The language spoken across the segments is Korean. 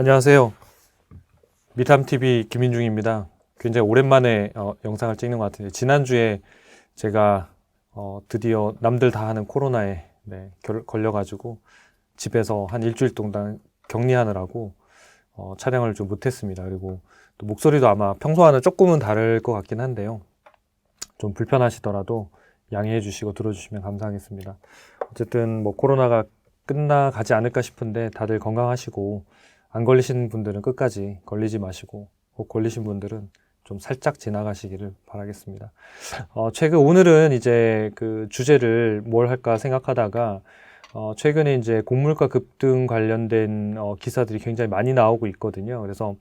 안녕하세요. 미탐TV 김인중입니다. 굉장히 오랜만에 어, 영상을 찍는 것 같은데, 지난주에 제가 어, 드디어 남들 다 하는 코로나에 네, 결- 걸려가지고 집에서 한 일주일 동안 격리하느라고 어, 촬영을 좀 못했습니다. 그리고 또 목소리도 아마 평소와는 조금은 다를 것 같긴 한데요. 좀 불편하시더라도 양해해 주시고 들어주시면 감사하겠습니다. 어쨌든 뭐 코로나가 끝나가지 않을까 싶은데 다들 건강하시고 안 걸리신 분들은 끝까지 걸리지 마시고 혹 걸리신 분들은 좀 살짝 지나가시기를 바라겠습니다. 어, 최근 오늘은 이제 그 주제를 뭘 할까 생각하다가 어, 최근에 이제 곡물가 급등 관련된 어, 기사들이 굉장히 많이 나오고 있거든요. 그래서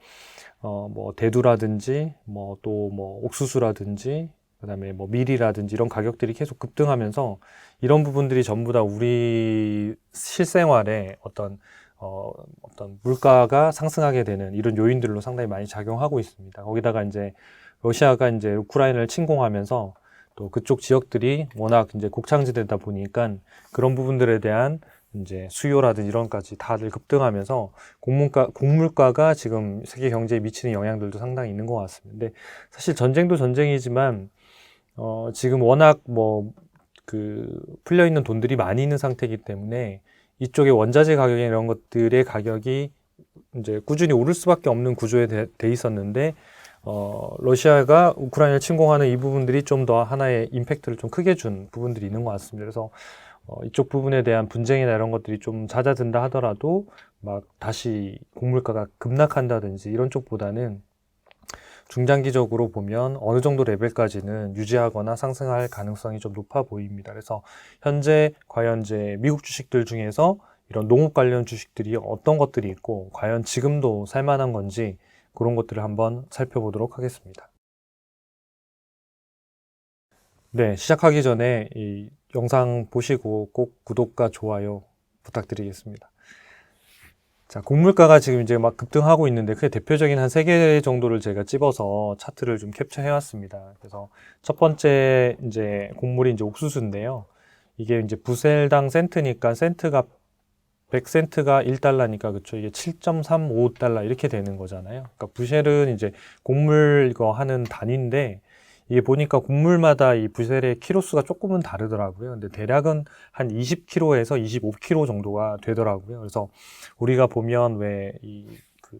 어, 뭐 대두라든지 뭐 또뭐 옥수수라든지 그다음에 뭐 밀이라든지 이런 가격들이 계속 급등하면서 이런 부분들이 전부 다 우리 실생활에 어떤 어, 어떤 물가가 상승하게 되는 이런 요인들로 상당히 많이 작용하고 있습니다. 거기다가 이제 러시아가 이제 우크라이나를 침공하면서 또 그쪽 지역들이 워낙 이제 곡창지대다 보니까 그런 부분들에 대한 이제 수요라든지 이런까지 다들 급등하면서 곡물가, 곡물가가 지금 세계 경제에 미치는 영향들도 상당히 있는 것 같습니다. 근데 사실 전쟁도 전쟁이지만 어, 지금 워낙 뭐 그 풀려 있는 돈들이 많이 있는 상태이기 때문에 이쪽에 원자재 가격이나 이런 것들의 가격이 이제 꾸준히 오를 수밖에 없는 구조에 돼, 돼 있었는데 어, 러시아가 우크라이나를 침공하는 이 부분들이 좀 더 하나의 임팩트를 좀 크게 준 부분들이 있는 것 같습니다. 그래서 어, 이쪽 부분에 대한 분쟁이나 이런 것들이 좀 잦아든다 하더라도 막 다시 곡물가가 급락한다든지 이런 쪽보다는 중장기적으로 보면 어느 정도 레벨까지는 유지하거나 상승할 가능성이 좀 높아 보입니다. 그래서 현재 과연 이제 미국 주식들 중에서 이런 농업 관련 주식들이 어떤 것들이 있고 과연 지금도 살만한 건지 그런 것들을 한번 살펴보도록 하겠습니다. 네, 시작하기 전에 이 영상 보시고 꼭 구독과 좋아요 부탁드리겠습니다. 자, 곡물가가 지금 이제 막 급등하고 있는데 그 대표적인 한 세 개 정도를 제가 찝어서 차트를 좀 캡처해 왔습니다. 그래서 첫 번째 이제 곡물이 이제 옥수수인데요. 이게 이제 부셀당 센트니까 센트가 100센트가 1달러니까 그쵸 이게 7.35달러 이렇게 되는 거잖아요. 그러니까 부셀은 이제 곡물 이거 하는 단위인데 이게 보니까 곡물마다 이 부셀의 키로수가 조금은 다르더라고요. 근데 대략은 한 20kg에서 25kg 정도가 되더라고요. 그래서 우리가 보면 왜이그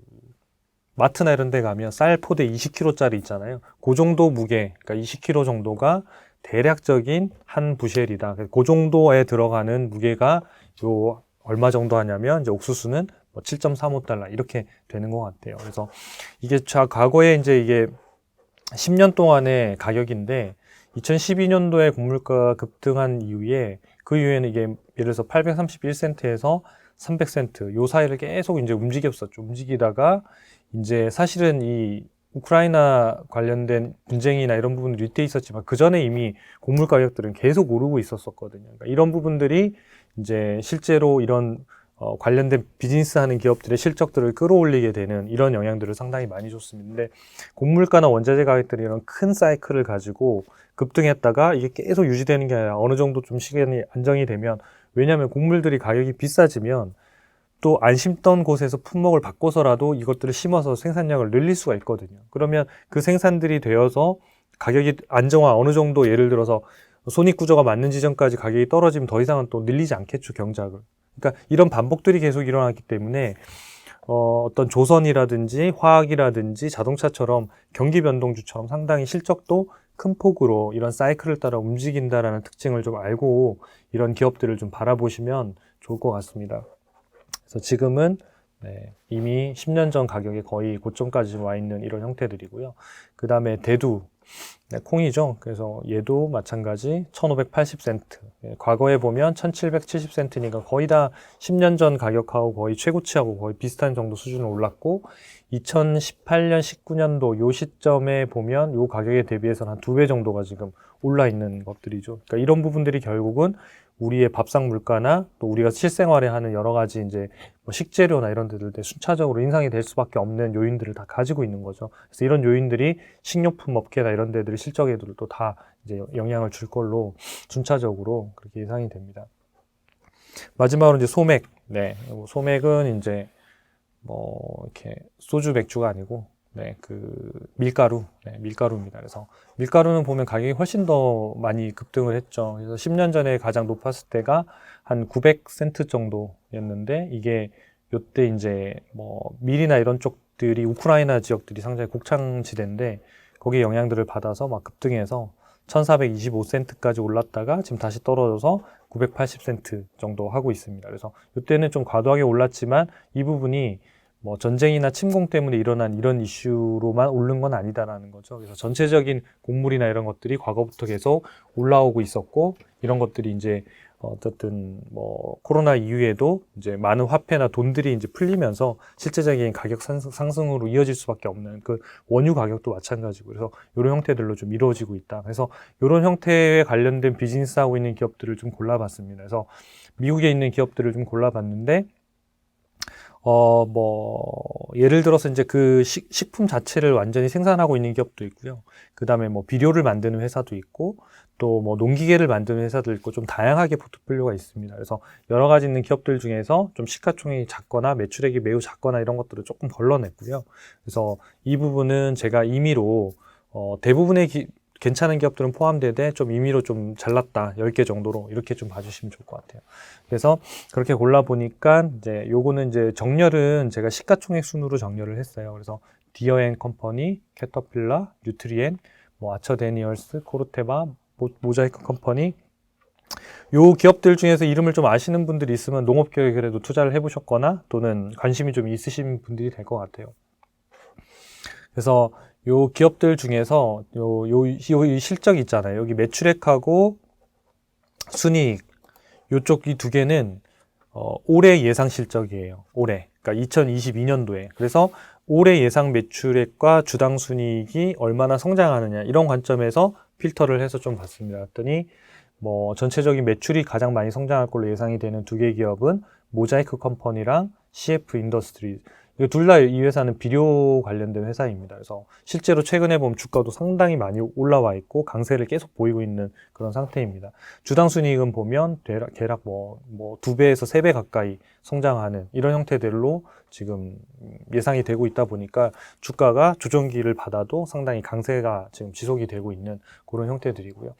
마트나 이런 데 가면 쌀 포대 20kg짜리 있잖아요. 그 정도 무게, 그러니까 20kg 정도가 대략적인 한 부셀이다. 그 정도에 들어가는 무게가 요 얼마 정도 하냐면 이제 옥수수는 뭐 7.35달러 이렇게 되는 것 같아요. 그래서 이게 자 과거에 이제 이게 10년 동안의 가격인데 2012년도에 곡물가가 급등한 이후에 그 이후에는 이게 예를 들어서 831센트에서 300센트 요 사이를 계속 이제 움직였었죠. 움직이다가 이제 사실은 이 우크라이나 관련된 분쟁이나 이런 부분들이 이때 있었지만 그 전에 이미 곡물 가격들은 계속 오르고 있었었거든요. 그러니까 이런 부분들이 이제 실제로 이런 어, 관련된 비즈니스 하는 기업들의 실적들을 끌어올리게 되는 이런 영향들을 상당히 많이 줬습니다. 근데 곡물가나 원자재 가격들이 이런 큰 사이클을 가지고 급등했다가 이게 계속 유지되는 게 아니라 어느 정도 좀 시간이 안정이 되면 왜냐하면 곡물들이 가격이 비싸지면 또 안 심던 곳에서 품목을 바꿔서라도 이것들을 심어서 생산량을 늘릴 수가 있거든요. 그러면 그 생산들이 되어서 가격이 안정화 어느 정도 예를 들어서 손익 구조가 맞는 지점까지 가격이 떨어지면 더 이상은 또 늘리지 않겠죠 경작을. 그러니까 이런 반복들이 계속 일어나기 때문에 어, 어떤 조선이라든지 화학이라든지 자동차처럼 경기 변동주처럼 상당히 실적도 큰 폭으로 이런 사이클을 따라 움직인다라는 특징을 좀 알고 이런 기업들을 좀 바라보시면 좋을 것 같습니다. 그래서 지금은 네, 이미 10년 전 가격에 거의 고점까지 와 있는 이런 형태들이고요. 그 다음에 대두, 네, 콩이죠. 그래서 얘도 마찬가지 1580센트. 예, 과거에 보면 1770센트니까 거의 다 10년 전 가격하고 거의 최고치하고 거의 비슷한 정도 수준으로 올랐고 2018년, 19년도 요 시점에 보면 요 가격에 대비해서는 한 두 배 정도가 지금 올라 있는 것들이죠. 그러니까 이런 부분들이 결국은 우리의 밥상 물가나 또 우리가 실생활에 하는 여러 가지 이제 뭐 식재료나 이런 데들 때 순차적으로 인상이 될 수밖에 없는 요인들을 다 가지고 있는 거죠. 그래서 이런 요인들이 식료품 업계나 이런 데들의 실적에도 또 다 이제 영향을 줄 걸로 순차적으로 그렇게 예상이 됩니다. 마지막으로 이제 소맥. 네. 소맥은 이제 뭐 이렇게 소주 맥주가 아니고 네, 그 밀가루, 네, 밀가루입니다. 그래서 밀가루는 보면 가격이 훨씬 더 많이 급등을 했죠. 그래서 10년 전에 가장 높았을 때가 한 900센트 정도였는데 이게 요때 이제 뭐 밀이나 이런 쪽들이 우크라이나 지역들이 상당히 곡창지대인데 거기에 영향들을 받아서 막 급등해서 1425센트까지 올랐다가 지금 다시 떨어져서 980센트 정도 하고 있습니다. 그래서 이때는 좀 과도하게 올랐지만 이 부분이 뭐 전쟁이나 침공 때문에 일어난 이런 이슈로만 오른 건 아니다라는 거죠. 그래서 전체적인 곡물이나 이런 것들이 과거부터 계속 올라오고 있었고 이런 것들이 이제 어쨌든 뭐 코로나 이후에도 이제 많은 화폐나 돈들이 이제 풀리면서 실제적인 가격 상승- 상승으로 이어질 수밖에 없는 그 원유 가격도 마찬가지고 그래서 이런 형태들로 좀 이루어지고 있다. 그래서 이런 형태에 관련된 비즈니스 하고 있는 기업들을 좀 골라봤습니다. 그래서 미국에 있는 기업들을 좀 골라봤는데 어, 뭐, 예를 들어서 이제 그 식, 식품 자체를 완전히 생산하고 있는 기업도 있고요. 그 다음에 뭐 비료를 만드는 회사도 있고, 또 뭐 농기계를 만드는 회사도 있고, 좀 다양하게 포트폴리오가 있습니다. 그래서 여러 가지 있는 기업들 중에서 좀 시가총액이 작거나 매출액이 매우 작거나 이런 것들을 조금 걸러냈고요. 그래서 이 부분은 제가 임의로, 어, 대부분의 기- 괜찮은 기업들은 포함되되 좀 임의로 좀 잘났다. 10개 정도로 이렇게 좀 봐주시면 좋을 것 같아요. 그래서 그렇게 골라 보니까 이제 요거는 이제 정렬은 제가 시가총액 순으로 정렬을 했어요. 그래서 디어앤 컴퍼니, 캐터필라, 뉴트리엔, 뭐 아처 데니얼스, 코르테바, 모, 모자이크 컴퍼니 요 기업들 중에서 이름을 좀 아시는 분들이 있으면 농업기업에 그래도 투자를 해보셨거나 또는 관심이 좀 있으신 분들이 될 것 같아요. 그래서 요 기업들 중에서 요, 요, 요, 이 실적 있잖아요. 여기 매출액하고 순이익 요쪽 이 두 개는 어, 올해 예상 실적이에요. 올해. 그러니까 2022년도에. 그래서 올해 예상 매출액과 주당 순이익이 얼마나 성장하느냐 이런 관점에서 필터를 해서 좀 봤습니다. 그랬더니 뭐 전체적인 매출이 가장 많이 성장할 걸로 예상이 되는 두 개 기업은 모자이크 컴퍼니랑 CF 인더스트리. 둘 다 이 회사는 비료 관련된 회사입니다. 그래서 실제로 최근에 보면 주가도 상당히 많이 올라와 있고 강세를 계속 보이고 있는 그런 상태입니다. 주당 순이익은 보면 대략, 대략 뭐, 뭐, 두 배에서 세 배 가까이 성장하는 이런 형태들로 지금 예상이 되고 있다 보니까 주가가 조정기를 받아도 상당히 강세가 지금 지속이 되고 있는 그런 형태들이고요.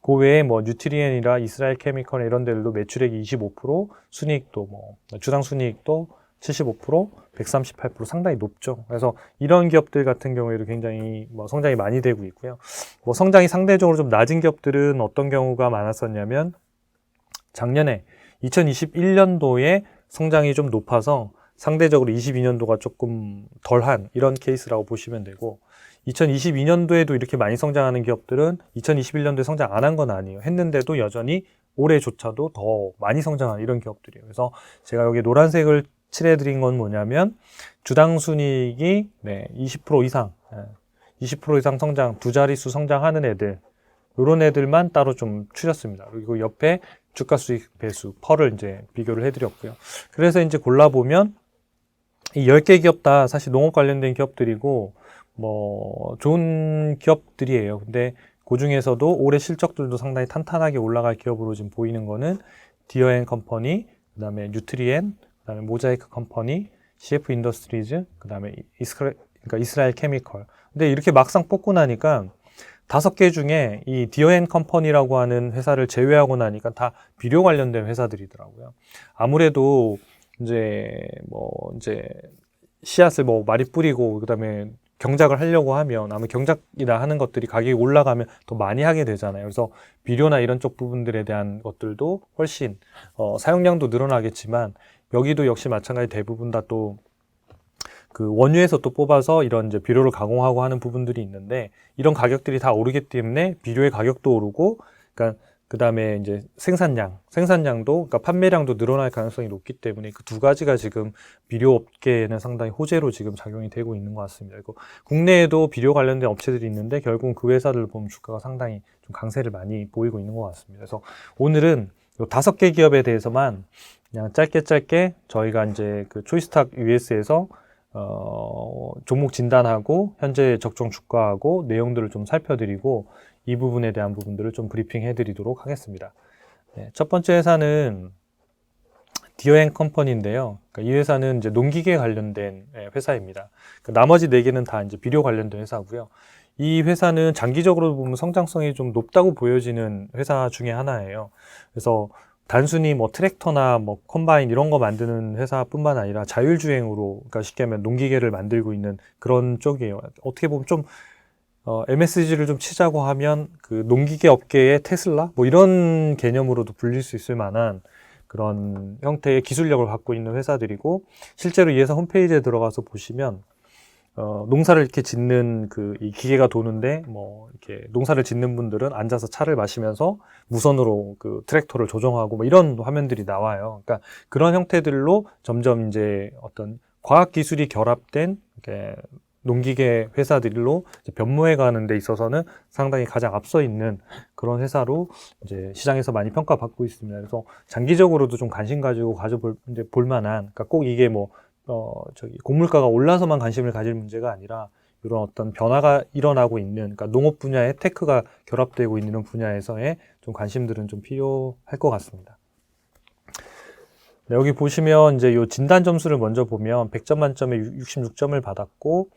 그 외에 뭐 뉴트리엔이라 이스라엘 케미컬 이런 데들도 매출액이 25%, 순이익도 뭐, 주당 순이익도 75%, 138% 상당히 높죠. 그래서 이런 기업들 같은 경우에도 굉장히 뭐 성장이 많이 되고 있고요. 뭐 성장이 상대적으로 좀 낮은 기업들은 어떤 경우가 많았었냐면 작년에 2021년도에 성장이 좀 높아서 상대적으로 22년도가 조금 덜한 이런 케이스라고 보시면 되고 2022년도에도 이렇게 많이 성장하는 기업들은 2021년도에 성장 안 한 건 아니에요. 했는데도 여전히 올해조차도 더 많이 성장한 이런 기업들이에요. 그래서 제가 여기 노란색을 칠해드린 건 뭐냐면 주당 순이익이 네, 20% 이상, 예, 20% 이상 성장, 두 자릿수 성장하는 애들 이런 애들만 따로 좀 추렸습니다. 그리고 옆에 주가 수익 배수 펄을 이제 비교를 해드렸고요. 그래서 이제 골라보면 이 10개 기업 다 사실 농업 관련된 기업들이고 뭐 좋은 기업들이에요. 근데 그 중에서도 올해 실적들도 상당히 탄탄하게 올라갈 기업으로 지금 보이는 거는 디어앤 컴퍼니, 그다음에 뉴트리엔, 그다음에 모자이크 컴퍼니, CF 인더스트리즈, 그다음에 이스라, 그러니까 이스라엘 케미컬. 근데 이렇게 막상 뽑고 나니까 다섯 개 중에 이 디어앤 컴퍼니라고 하는 회사를 제외하고 나니까 다 비료 관련된 회사들이더라고요. 아무래도 이제 뭐 이제 씨앗을 뭐 많이 뿌리고 그다음에 경작을 하려고 하면 아마 경작이나 하는 것들이 가격이 올라가면 더 많이 하게 되잖아요. 그래서 비료나 이런 쪽 부분들에 대한 것들도 훨씬 어, 사용량도 늘어나겠지만 여기도 역시 마찬가지 대부분 다 또 그 원유에서 또 뽑아서 이런 이제 비료를 가공하고 하는 부분들이 있는데 이런 가격들이 다 오르기 때문에 비료의 가격도 오르고 그러니까 그 다음에 이제 생산량, 생산량도, 그러니까 판매량도 늘어날 가능성이 높기 때문에 그 두 가지가 지금 비료 업계에는 상당히 호재로 지금 작용이 되고 있는 것 같습니다. 그리고 국내에도 비료 관련된 업체들이 있는데 결국은 그 회사들을 보면 주가가 상당히 좀 강세를 많이 보이고 있는 것 같습니다. 그래서 오늘은 요 다섯 개 기업에 대해서만 그냥 짧게 짧게 저희가 이제 그 초이스탁 US에서 어, 종목 진단하고 현재 적정 주가하고 내용들을 좀 살펴드리고 이 부분에 대한 부분들을 좀 브리핑 해드리도록 하겠습니다. 네, 첫 번째 회사는 기어행 컴퍼니인데요. 그러니까 이 회사는 이제 농기계 관련된 예, 회사입니다. 그 나머지 네 개는 다 이제 비료 관련된 회사고요. 이 회사는 장기적으로 보면 성장성이 좀 높다고 보여지는 회사 중에 하나예요. 그래서 단순히 뭐 트랙터나 뭐 컴바인 이런 거 만드는 회사뿐만 아니라 자율주행으로 그러니까 쉽게 하면 농기계를 만들고 있는 그런 쪽이에요. 어떻게 보면 좀 어, MSG를 좀 치자고 하면 그 농기계 업계의 테슬라 뭐 이런 개념으로도 불릴 수 있을 만한 그런 형태의 기술력을 갖고 있는 회사들이고 실제로 이 회사 홈페이지에 들어가서 보시면 어, 농사를 이렇게 짓는 그 이 기계가 도는데 뭐 이렇게 농사를 짓는 분들은 앉아서 차를 마시면서 무선으로 그 트랙터를 조정하고 뭐 이런 화면들이 나와요. 그러니까 그런 형태들로 점점 이제 어떤 과학 기술이 결합된 이렇게 농기계 회사들로 변모해 가는 데 있어서는 상당히 가장 앞서 있는 그런 회사로 이제 시장에서 많이 평가받고 있습니다. 그래서 장기적으로도 좀 관심 가지고 가져볼 이제 볼 만한 그러니까 꼭 이게 뭐 어, 저기 곡물가가 올라서만 관심을 가질 문제가 아니라 이런 어떤 변화가 일어나고 있는 그러니까 농업 분야에 테크가 결합되고 있는 분야에서의 좀 관심들은 좀 필요할 것 같습니다. 네, 여기 보시면 이제 요 진단 점수를 먼저 보면 100점 만점에 66점을 받았고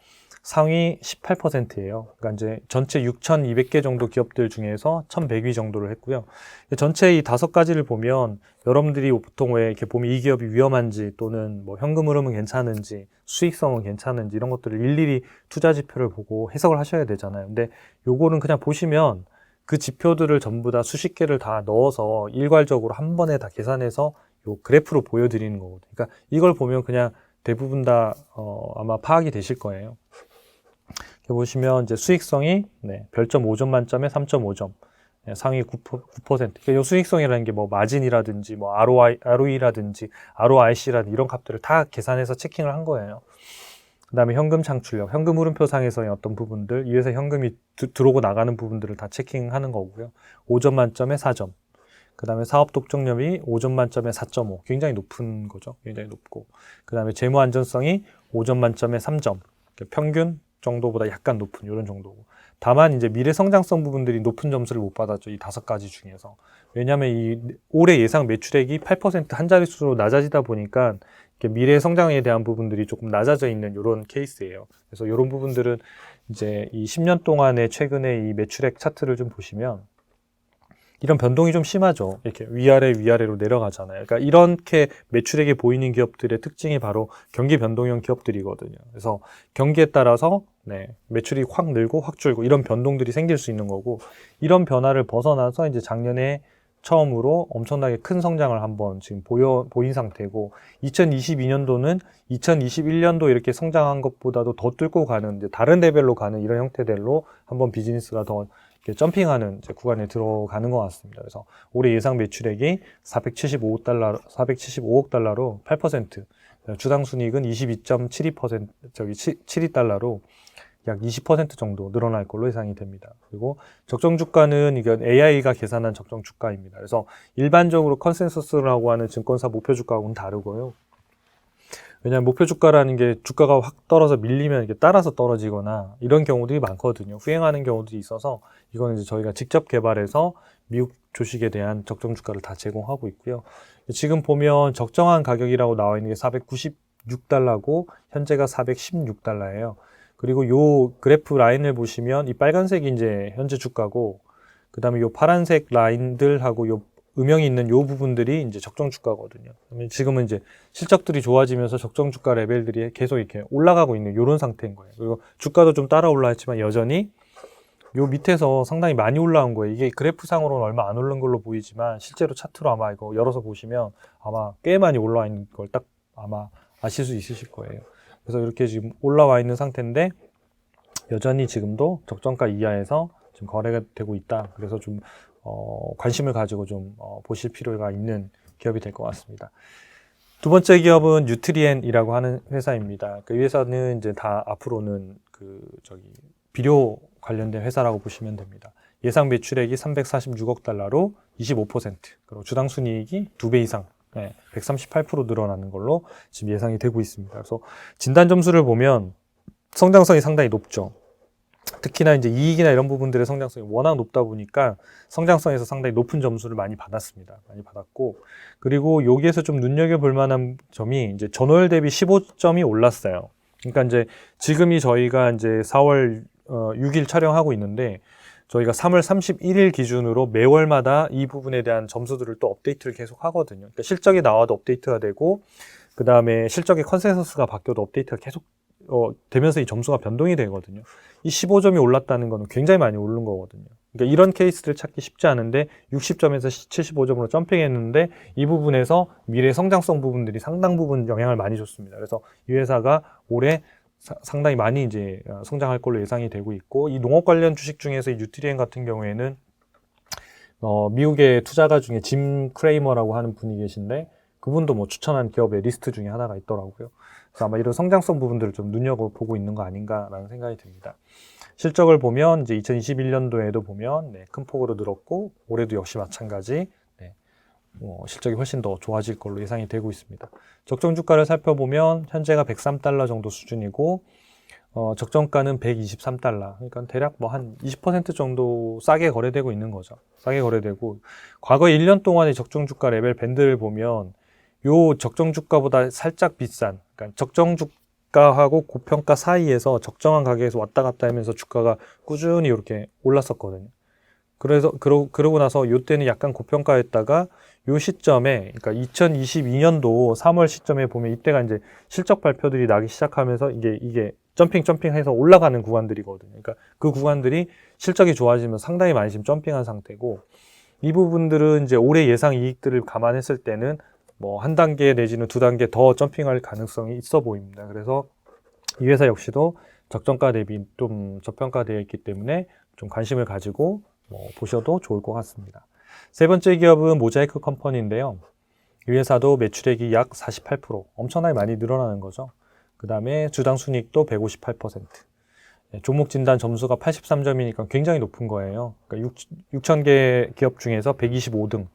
상위 18%예요. 그러니까 이제 전체 6,200개 정도 기업들 중에서 1,100위 정도를 했고요. 전체 이 다섯 가지를 보면 여러분들이 보통 왜 이렇게 보면 이 기업이 위험한지 또는 뭐 현금 흐름은 괜찮은지 수익성은 괜찮은지 이런 것들을 일일이 투자 지표를 보고 해석을 하셔야 되잖아요. 근데 요거는 그냥 보시면 그 지표들을 전부 다 수십 개를 다 넣어서 일괄적으로 한 번에 다 계산해서 요 그래프로 보여드리는 거거든요. 그러니까 이걸 보면 그냥 대부분 다 어, 아마 파악이 되실 거예요. 보시면 이제 수익성이 네, 별점 5점 만점에 3.5점. 네, 상위 9%. 9%. 그러니까 이 수익성이라는 게 뭐 마진이라든지 뭐 ROI, ROE라든지 ROIC라든지 이런 값들을 다 계산해서 체킹을 한 거예요. 그 다음에 현금 창출력, 현금 흐름표 상에서의 어떤 부분들, 이 회사 현금이 드, 들어오고 나가는 부분들을 다 체킹하는 거고요. 5점 만점에 4점. 그 다음에 사업 독점력이 5점 만점에 4.5. 굉장히 높은 거죠. 굉장히 높고. 그 다음에 재무 안전성이 5점 만점에 3점. 평균 정도보다 약간 높은 이런 정도고. 다만 이제 미래 성장성 부분들이 높은 점수를 못 받았죠. 이 다섯 가지 중에서. 왜냐하면 이 올해 예상 매출액이 8%한 자릿수로 낮아지다 보니까 미래 성장에 대한 부분들이 조금 낮아져 있는 이런 케이스예요. 그래서 이런 부분들은 이제 이 10년 동안의 최근에 이 매출액 차트를 좀 보시면 이런 변동이 좀 심하죠. 이렇게 위아래 위아래로 내려가잖아요. 그러니까 이렇게 매출액이 보이는 기업들의 특징이 바로 경기 변동형 기업들이거든요. 그래서 경기에 따라서 네, 매출이 확 늘고 확 줄고 이런 변동들이 생길 수 있는 거고 이런 변화를 벗어나서 이제 작년에 처음으로 엄청나게 큰 성장을 한번 지금 보여 보인 상태고 2022년도는 2021년도 이렇게 성장한 것보다도 더 뚫고 가는 다른 레벨로 가는 이런 형태들로 한번 비즈니스가 더 점핑하는 구간에 들어가는 것 같습니다. 그래서 올해 예상 매출액이 475억 달러, 475억 달러로 8%, 주당 순이익은 22.72% 저기 72달러로 약 20% 정도 늘어날 걸로 예상이 됩니다. 그리고 적정 주가는 이건 AI가 계산한 적정 주가입니다. 그래서 일반적으로 컨센서스라고 하는 증권사 목표 주가하고는 다르고요. 왜냐하면 목표 주가라는 게 주가가 확 떨어져 밀리면 이게 따라서 떨어지거나 이런 경우들이 많거든요. 후행하는 경우들이 있어서 이거는 이제 저희가 직접 개발해서 미국 주식에 대한 적정 주가를 다 제공하고 있고요. 지금 보면 적정한 가격이라고 나와 있는 게 496달러고 현재가 416달러예요. 그리고 요 그래프 라인을 보시면 이 빨간색이 이제 현재 주가고 그다음에 요 파란색 라인들하고 요 음영이 있는 요 부분들이 이제 적정 주가거든요. 지금은 이제 실적들이 좋아지면서 적정 주가 레벨들이 계속 이렇게 올라가고 있는 이런 상태인 거예요. 그리고 주가도 좀 따라 올라왔지만 여전히 요 밑에서 상당히 많이 올라온 거예요. 이게 그래프상으로는 얼마 안 오른 걸로 보이지만 실제로 차트로 아마 이거 열어서 보시면 아마 꽤 많이 올라와 있는 걸 딱 아마 아실 수 있으실 거예요. 그래서 이렇게 지금 올라와 있는 상태인데 여전히 지금도 적정가 이하에서 지금 거래가 되고 있다. 그래서 좀 어, 관심을 가지고 좀 어, 보실 필요가 있는 기업이 될 것 같습니다. 두 번째 기업은 뉴트리엔이라고 하는 회사입니다. 그 회사는 이제 다 앞으로는 그 저기 비료 관련된 회사라고 보시면 됩니다. 예상 매출액이 346억 달러로 25% 그리고 주당 순이익이 두 배 이상 네, 138% 늘어나는 걸로 지금 예상이 되고 있습니다. 그래서 진단 점수를 보면 성장성이 상당히 높죠. 특히나 이제 이익이나 이런 부분들의 성장성이 워낙 높다 보니까 성장성에서 상당히 높은 점수를 많이 받았습니다. 많이 받았고 그리고 여기에서 좀 눈여겨 볼 만한 점이 이제 전월 대비 15점이 올랐어요. 그러니까 이제 지금이 저희가 이제 4월 어, 6일 촬영하고 있는데 저희가 3월 31일 기준으로 매월마다 이 부분에 대한 점수들을 또 업데이트를 계속 하거든요. 그러니까 실적이 나와도 업데이트가 되고 그 다음에 실적의 컨센서스가 바뀌어도 업데이트가 계속 어, 되면서 이 점수가 변동이 되거든요. 이 15점이 올랐다는 거는 굉장히 많이 오른 거거든요. 그러니까 이런 케이스를 찾기 쉽지 않은데 60점에서 75점으로 점핑했는데 이 부분에서 미래 성장성 부분들이 상당 부분 영향을 많이 줬습니다. 그래서 이 회사가 올해 사- 상당히 많이 이제 어, 성장할 걸로 예상이 되고 있고 이 농업 관련 주식 중에서 이 뉴트리엔 같은 경우에는 어, 미국의 투자가 중에 짐 크레이머라고 하는 분이 계신데 그분도 뭐 추천한 기업의 리스트 중에 하나가 있더라고요. 그래서 아마 이런 성장성 부분들을 좀 눈여겨보고 있는 거 아닌가라는 생각이 듭니다. 실적을 보면 이제 2021년도에도 보면 네, 큰 폭으로 늘었고 올해도 역시 마찬가지 네, 뭐 실적이 훨씬 더 좋아질 걸로 예상이 되고 있습니다. 적정 주가를 살펴보면 현재가 103달러 정도 수준이고 어, 적정가는 123달러. 그러니까 대략 뭐 한 20% 정도 싸게 거래되고 있는 거죠. 싸게 거래되고 과거 1년 동안의 적정 주가 레벨 밴드를 보면 요 적정 주가보다 살짝 비싼 그러니까 적정 주가하고 고평가 사이에서 적정한 가격에서 왔다 갔다 하면서 주가가 꾸준히 이렇게 올랐었거든요. 그래서 그러, 그러고 나서 요 때는 약간 고평가였다가 요 시점에 그러니까 2022년도 3월 시점에 보면 이때가 이제 실적 발표들이 나기 시작하면서 이게 이게 점핑 점핑해서 올라가는 구간들이거든요. 그러니까 그 구간들이 실적이 좋아지면 상당히 많이 지금 점핑한 상태고 이 부분들은 이제 올해 예상 이익들을 감안했을 때는 뭐 한 단계 내지는 두 단계 더 점핑할 가능성이 있어 보입니다. 그래서 이 회사 역시도 적정가 대비 좀 저평가되어 있기 때문에 좀 관심을 가지고 뭐 보셔도 좋을 것 같습니다. 세 번째 기업은 모자이크 컴퍼니인데요. 이 회사도 매출액이 약 48% 엄청나게 많이 늘어나는 거죠. 그 다음에 주당 순이익도 158%. 예, 종목 진단 점수가 83점이니까 굉장히 높은 거예요. 그러니까 6, 6,000개 기업 중에서 125등,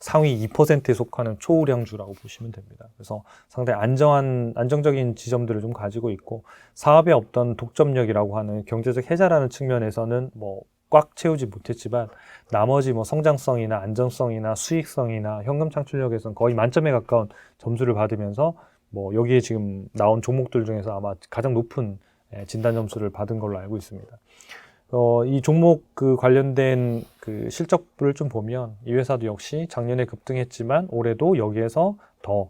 상위 2%에 속하는 초우량주라고 보시면 됩니다. 그래서 상당히 안정한, 안정적인 지점들을 좀 가지고 있고, 사업에 없던 독점력이라고 하는 경제적 해자라는 측면에서는 뭐 꽉 채우지 못했지만, 나머지 뭐 성장성이나 안정성이나 수익성이나 현금 창출력에서는 거의 만점에 가까운 점수를 받으면서 뭐 여기에 지금 나온 종목들 중에서 아마 가장 높은 예, 진단 점수를 받은 걸로 알고 있습니다. 어, 이 종목 그 관련된 그 실적들을 좀 보면 이 회사도 역시 작년에 급등했지만 올해도 여기에서 더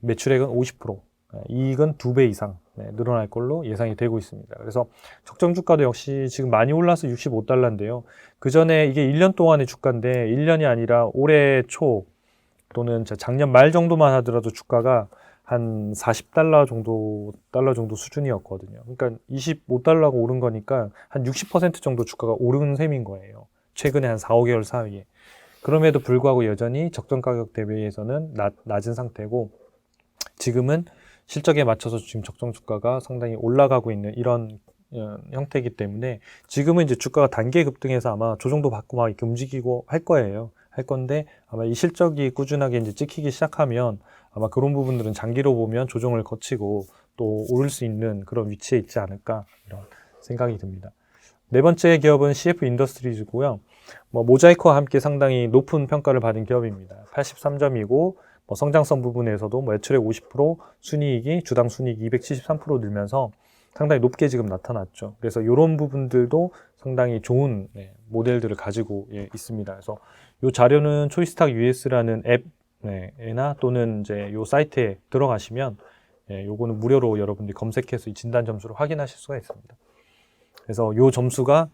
매출액은 50%, 예, 이익은 두배 이상 네, 늘어날 걸로 예상이 되고 있습니다. 그래서 적정 주가도 역시 지금 많이 올라서 65달러인데요. 그 전에 이게 1년 동안의 주가인데 1년이 아니라 올해 초 또는 자- 작년 말 정도만 하더라도 주가가 한 40달러 정도 달러 정도 수준이었거든요. 그러니까 25달러가 오른 거니까 한 60% 정도 주가가 오른 셈인 거예요. 최근에 한 4, 5개월 사이에. 그럼에도 불구하고 여전히 적정 가격 대비해서는 낮, 낮은 상태고 지금은 실적에 맞춰서 지금 적정 주가가 상당히 올라가고 있는 이런 어, 형태이기 때문에 지금은 이제 주가가 단계 급등해서 아마 조정도 받고 막 이렇게 움직이고 할 거예요. 할 건데 아마 이 실적이 꾸준하게 이제 찍히기 시작하면 아마 그런 부분들은 장기로 보면 조정을 거치고 또 오를 수 있는 그런 위치에 있지 않을까 이런 생각이 듭니다. 네 번째 기업은 CF 인더스트리즈고요. 뭐 모자이크와 함께 상당히 높은 평가를 받은 기업입니다. 83점이고 뭐 성장성 부분에서도 뭐 매출액 50%, 순이익이 주당 순이익 273% 늘면서 상당히 높게 지금 나타났죠. 그래서 이런 부분들도 상당히 좋은 네, 모델들을 가지고 예, 있습니다. 그래서 이 자료는 초이스탁 US라는 앱 에나 또는 이제 요 사이트에 들어가시면 예, 요거는 무료로 여러분들이 검색해서 이 진단 점수를 확인하실 수가 있습니다. 그래서 요 점수가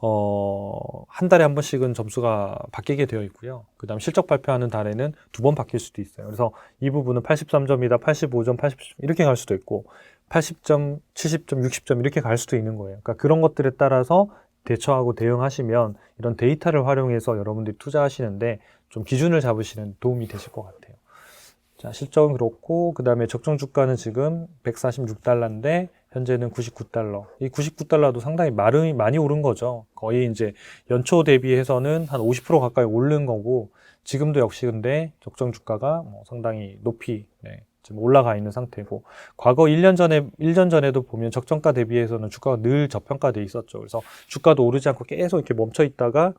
어, 한 달에 한 번씩은 점수가 바뀌게 되어 있고요. 그 다음 실적 발표하는 달에는 두 번 바뀔 수도 있어요. 그래서 이 부분은 83점이다, 85점, 80점 이렇게 갈 수도 있고 80점, 70점, 60점 이렇게 갈 수도 있는 거예요. 그러니까 그런 것들에 따라서 대처하고 대응하시면 이런 데이터를 활용해서 여러분들이 투자하시는데 좀 기준을 잡으시는 도움이 되실 것 같아요. 자, 실적은 그렇고, 그 다음에 적정 주가는 지금 146달러인데, 현재는 99달러. 이 99달러도 상당히 많이, 많이 오른 거죠. 거의 이제 연초 대비해서는 한 50% 가까이 오른 거고, 지금도 역시 근데 적정 주가가 뭐 상당히 높이, 네, 지금 올라가 있는 상태고, 과거 1년 전에, 1년 전에도 보면 적정가 대비해서는 주가가 늘 저평가돼 있었죠. 그래서 주가도 오르지 않고 계속 이렇게 멈춰 있다가,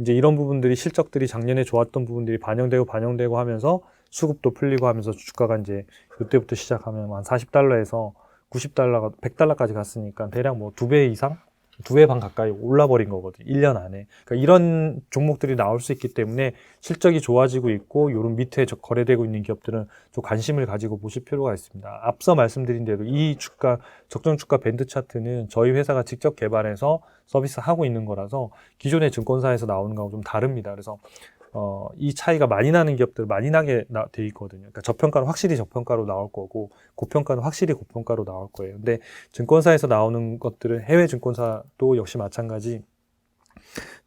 이제 이런 부분들이 실적들이 작년에 좋았던 부분들이 반영되고 반영되고 하면서 수급도 풀리고 하면서 주가가 이제 이때부터 시작하면 한 40달러에서 90달러가 100달러까지 갔으니까 대략 뭐 두 배 이상, 두 배 반 가까이 올라버린 거거든요. 1년 안에. 그러니까 이런 종목들이 나올 수 있기 때문에 실적이 좋아지고 있고 요런 밑에 저- 거래되고 있는 기업들은 좀 관심을 가지고 보실 필요가 있습니다. 앞서 말씀드린 대로 이 주가 적정 주가 밴드 차트는 저희 회사가 직접 개발해서 서비스하고 있는 거라서 기존의 증권사에서 나오는 거하고 좀 다릅니다. 그래서 어, 이 차이가 많이 나는 기업들 많이 나게 나, 돼 있거든요. 그러니까 저평가는 확실히 저평가로 나올 거고 고평가는 확실히 고평가로 나올 거예요. 근데 증권사에서 나오는 것들은 해외 증권사도 역시 마찬가지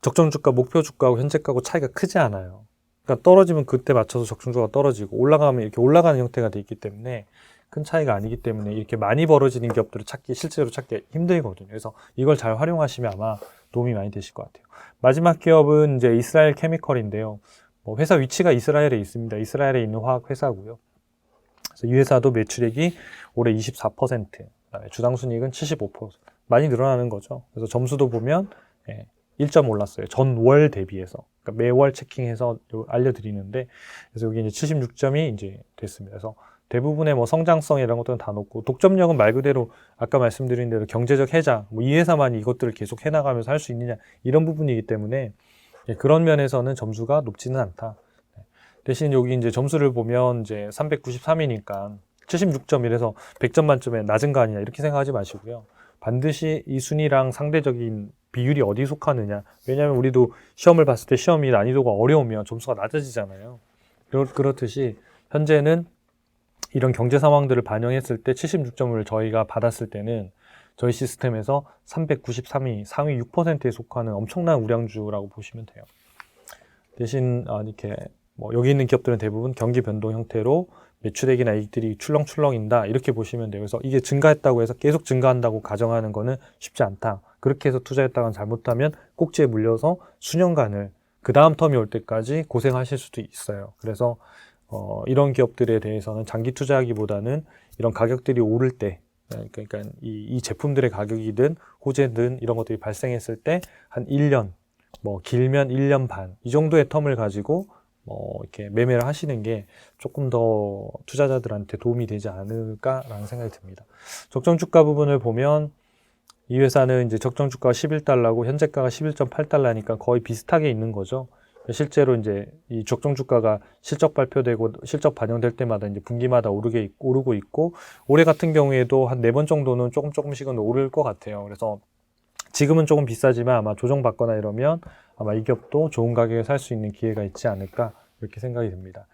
적정 주가, 목표 주가하고 현재 가하고 차이가 크지 않아요. 그러니까 떨어지면 그때 맞춰서 적정 주가가 떨어지고 올라가면 이렇게 올라가는 형태가 돼 있기 때문에 큰 차이가 아니기 때문에 이렇게 많이 벌어지는 기업들을 찾기 실제로 찾기 힘들거든요. 그래서 이걸 잘 활용하시면 아마 도움이 많이 되실 것 같아요. 마지막 기업은 이제 이스라엘 케미컬인데요. 뭐 회사 위치가 이스라엘에 있습니다. 이스라엘에 있는 화학 회사고요. 그래서 이 회사도 매출액이 올해 24%, 그다음에 주당 순이익은 75% 많이 늘어나는 거죠. 그래서 점수도 보면 예, 1점 올랐어요. 전월 대비해서. 그러니까 매월 체킹해서 요- 알려드리는데 그래서 여기 이제 76점이 이제 됐습니다. 그래서 대부분의 뭐 성장성 이런 것들은 다 높고 독점력은 말 그대로 아까 말씀드린 대로 경제적 해자 뭐 이 회사만 이것들을 계속 해나가면서 할 수 있느냐 이런 부분이기 때문에 예, 그런 면에서는 점수가 높지는 않다. 네. 대신 여기 이제 점수를 보면 이제 393이니까 76점이라서 100점 만점에 낮은 거 아니냐 이렇게 생각하지 마시고요. 반드시 이 순위랑 상대적인 비율이 어디 속하느냐. 왜냐하면 우리도 시험을 봤을 때 시험이 난이도가 어려우면 점수가 낮아지잖아요. 그렇, 그렇듯이 현재는 이런 경제 상황들을 반영했을 때 76점을 저희가 받았을 때는 저희 시스템에서 393위, 상위 6%에 속하는 엄청난 우량주라고 보시면 돼요. 대신 아, 이렇게 뭐 여기 있는 기업들은 대부분 경기 변동 형태로 매출액이나 이익들이 출렁출렁인다 이렇게 보시면 돼요. 그래서 이게 증가했다고 해서 계속 증가한다고 가정하는 거는 쉽지 않다. 그렇게 해서 투자했다가 잘못하면 꼭지에 물려서 수년간을 그 다음 텀이 올 때까지 고생하실 수도 있어요. 그래서 어, 이런 기업들에 대해서는 장기 투자하기보다는 이런 가격들이 오를 때 그러니까 이, 이 제품들의 가격이든 호재든 이런 것들이 발생했을 때 한 1년 뭐 길면 1년 반 이 정도의 텀을 가지고 뭐 이렇게 매매를 하시는 게 조금 더 투자자들한테 도움이 되지 않을까라는 생각이 듭니다. 적정 주가 부분을 보면 이 회사는 이제 적정 주가가 11달러고 현재가가 11.8달러니까 거의 비슷하게 있는 거죠. 실제로 이제 이 적정 주가가 실적 발표되고 실적 반영될 때마다 이제 분기마다 오르게 있- 오르고 있고 올해 같은 경우에도 한 네 번 정도는 조금 조금씩은 오를 것 같아요. 그래서 지금은 조금 비싸지만 아마 조정받거나 이러면 아마 이 기업도 좋은 가격에 살 수 있는 기회가 있지 않을까 이렇게 생각이 듭니다.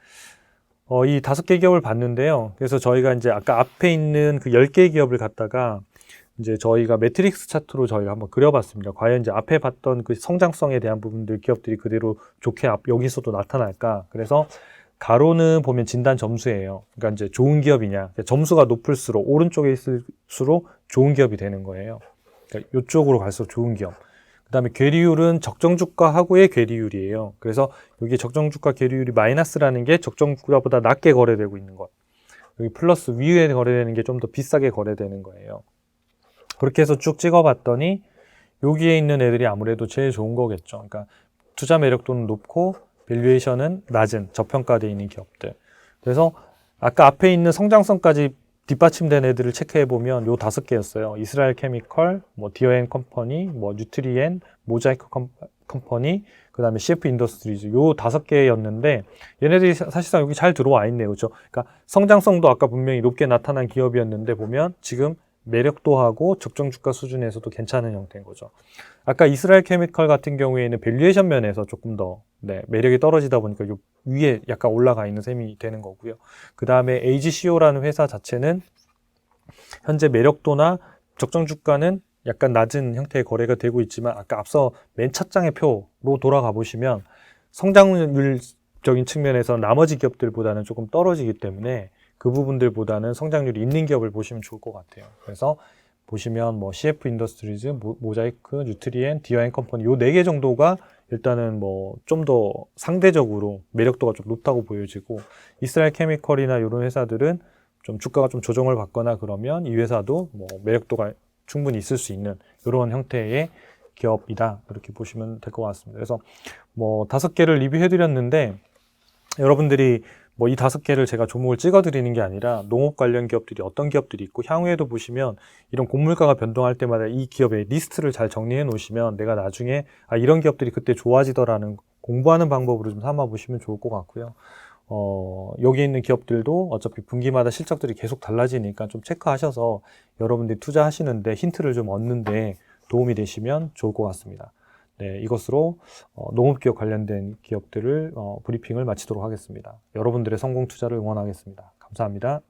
어, 이 다섯 개 기업을 봤는데요. 그래서 저희가 이제 아까 앞에 있는 그 열 개의 기업을 갖다가 이제 저희가 매트릭스 차트로 저희가 한번 그려봤습니다. 과연 이제 앞에 봤던 그 성장성에 대한 부분들 기업들이 그대로 좋게 앞, 여기서도 나타날까? 그래서 가로는 보면 진단 점수예요. 그러니까 이제 좋은 기업이냐. 점수가 높을수록 오른쪽에 있을수록 좋은 기업이 되는 거예요. 그러니까 이쪽으로 갈수록 좋은 기업. 그다음에 괴리율은 적정 주가하고의 괴리율이에요. 그래서 여기 적정 주가 괴리율이 마이너스라는 게 적정 주가보다 낮게 거래되고 있는 것. 여기 플러스 위에 거래되는 게 좀 더 비싸게 거래되는 거예요. 그렇게 해서 쭉 찍어봤더니 여기에 있는 애들이 아무래도 제일 좋은 거겠죠. 그러니까 투자 매력도는 높고 밸류에이션은 낮은 저평가되어 있는 기업들. 그래서 아까 앞에 있는 성장성까지 뒷받침된 애들을 체크해 보면 요 다섯 개였어요. 이스라엘 케미컬, 뭐 디어앤 컴퍼니, 뭐 뉴트리엔, 모자이크 컴, 컴퍼니, 그다음에 CF 인더스트리즈 요 다섯 개였는데 얘네들이 사- 사실상 여기 잘 들어와 있네요. 그렇죠? 그러니까 성장성도 아까 분명히 높게 나타난 기업이었는데 보면 지금 매력도 하고 적정 주가 수준에서도 괜찮은 형태인 거죠. 아까 이스라엘 케미컬 같은 경우에는 밸류에이션 면에서 조금 더 네, 매력이 떨어지다 보니까 요 위에 약간 올라가 있는 셈이 되는 거고요. 그 다음에 AGCO라는 회사 자체는 현재 매력도나 적정 주가는 약간 낮은 형태의 거래가 되고 있지만 아까 앞서 맨 첫 장의 표로 돌아가 보시면 성장률적인 측면에서 나머지 기업들보다는 조금 떨어지기 때문에 그 부분들보다는 성장률이 있는 기업을 보시면 좋을 것 같아요. 그래서 보시면 뭐 CF 인더스트리즈, 모- 모자이크, 뉴트리엔, 디어 앤 컴퍼니 요 네 개 정도가 일단은 뭐 좀 더 상대적으로 매력도가 좀 높다고 보여지고 이스라엘 케미컬이나 이런 회사들은 좀 주가가 좀 조정을 받거나 그러면 이 회사도 뭐 매력도가 충분히 있을 수 있는 이런 형태의 기업이다 이렇게 보시면 될 것 같습니다. 그래서 뭐 다섯 개를 리뷰해 드렸는데 여러분들이 뭐 이 다섯 개를 제가 종목을 찍어 드리는 게 아니라 농업 관련 기업들이 어떤 기업들이 있고 향후에도 보시면 이런 곡물가가 변동할 때마다 이 기업의 리스트를 잘 정리해 놓으시면 내가 나중에 아 이런 기업들이 그때 좋아지더라는 공부하는 방법으로 좀 삼아 보시면 좋을 것 같고요. 어, 여기 있는 기업들도 어차피 분기마다 실적들이 계속 달라지니까 좀 체크하셔서 여러분들이 투자하시는데 힌트를 좀 얻는데 도움이 되시면 좋을 것 같습니다. 네, 이것으로 어, 농업기업 관련된 기업들을 어, 브리핑을 마치도록 하겠습니다. 여러분들의 성공 투자를 응원하겠습니다. 감사합니다.